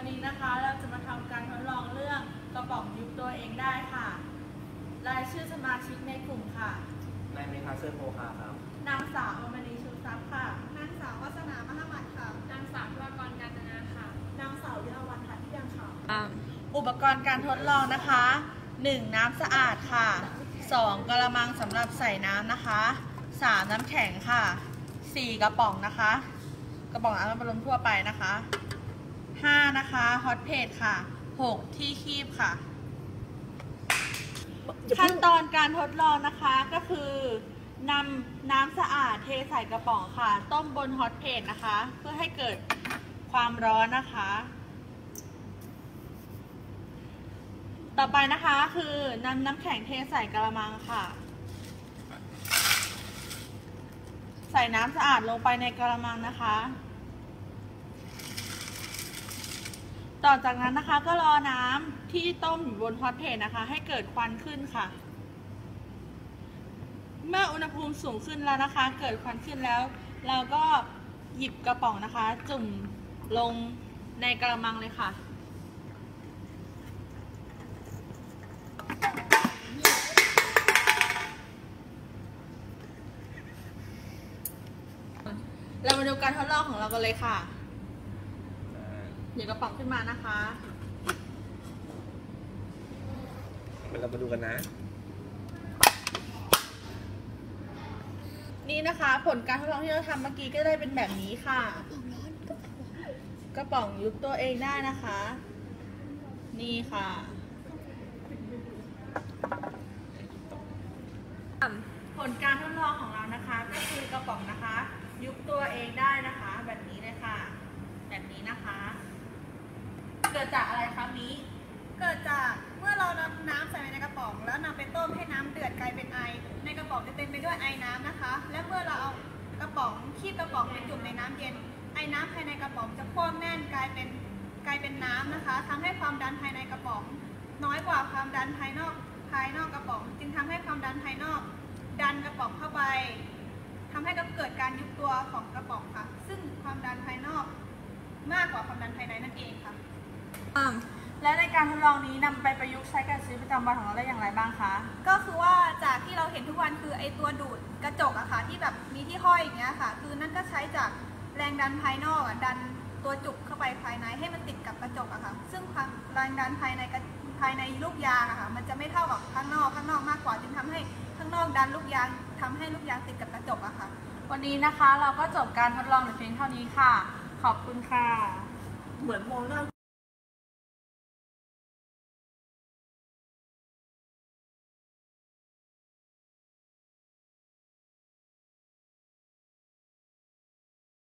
วันนี้นะคะเราจะมาทำการทดลองเรื่องกระป๋องยุบตัวเองได้ค่ะ รายชื่อสมาชิกในกลุ่มค่ะ นายเมคาเซอร์โพคาครับ นางสาวอมณีชูทรัพย์ค่ะ นางสาววัฒนามหามัดค่ะ นางสาวธุรกรการจนาค่ะ นางสาววิรวันทัศน์ที่ยังค่ะ อุปกรณ์การทดลองนะคะ 1. น้ำสะอาดค่ะ 2. กระมังสำหรับใส่น้ำนะคะ 3. น้ำแข็งค่ะ 4. กระป๋องนะคะ กระป๋องน้ำมันลมทั่วไปนะคะ 5. นะคะฮอตเพจค่ะ 6. ที่คีบค่ะ ขั้นตอนการทดลองนะคะก็คือนำน้ำสะอาดเทใส่กระป๋องค่ะ ต้มบนฮอตเพจนะคะ เพื่อให้เกิดความร้อนนะคะ ต่อไปนะคะคือนำน้ำแข็งเทใส่กระมังค่ะ ใส่น้ำสะอาดลงไปในกระมังนะคะ ต่อจากนั้นนะคะก็รอน้ำที่ต้มอยู่บนฮอตเพจนะคะ ให้เกิดควันขึ้นค่ะ เมื่ออุณหภูมิสูงขึ้นแล้วนะคะ เกิดควันขึ้นแล้ว เราก็หยิบกระป๋องนะคะ จุ่มลงในกระมังเลยค่ะเรามาดูการทดลองของเรากันเลยค่ะ หยิบกระป๋องขึ้นมานะคะเรามาดูกันนะ นี่นะคะ ผลการทดลองที่เราทำเมื่อกี้ก็ได้เป็นแบบนี้ค่ะ กระป๋องยุบตัวเองได้นะคะ นี่ค่ะผลการทดลองของเรานะคะ ก็คือกระป๋องนะคะ ยุบตัวเองได้นะคะ แบบนี้เลยค่ะแบบนี้นะคะ เกิดจากอะไรคะมิเกิดจากเมื่อเรานำน้ำใส่ไปในกระป๋อง แล้วนำไปต้มให้น้ำเดือดกลายเป็นไอ ในกระป๋องจะเต็มไปด้วยไอน้ำนะคะ และเมื่อเราเอากระป๋องคีบกระป๋องไปจุ่มในน้ำเย็น ไอน้ำภายในกระป๋องจะควบแน่นกลายเป็นกลายเป็นน้ำนะคะทำให้ความดันภายในกระป๋อง น้อยกว่าความดันภายนอกภายนอกกระป๋อง จึงทำให้ความดันภายนอก ดันกระป๋องเข้าไปทำให้เกิดการยุบตัวของกระป๋องค่ะ ซึ่งความดันภายนอกมากกว่าความดันภายในนั่นเองค่ะ และในการทดลองนี้นำไปประยุกต์ใช้กับชีวิตประจำวันของเราได้อย่างไรบ้างคะ ก็คือว่าจากที่เราเห็นทุกวันคือไอตัวดูดกระจกอะค่ะที่แบบมีที่ห้อยอย่างเงี้ยค่ะ คือนั่นก็ใช้จากแรงดันภายนอกอะดันตัวจุกเข้าไปภายในให้มันติดกับกระจกอะค่ะ ซึ่งความแรงดันภายในกระภายในลูกยางอะค่ะ มันจะไม่เท่ากับข้างนอกข้างนอกมากกว่าจึงทำให้ข้างนอกดันลูกยางทำให้ลูกยางติดกับกระจกอะค่ะ วันนี้นะคะเราก็จบการทดลองในเพียงเท่านี้ค่ะ ขอบคุณค่ะ เหมือนมองหน้า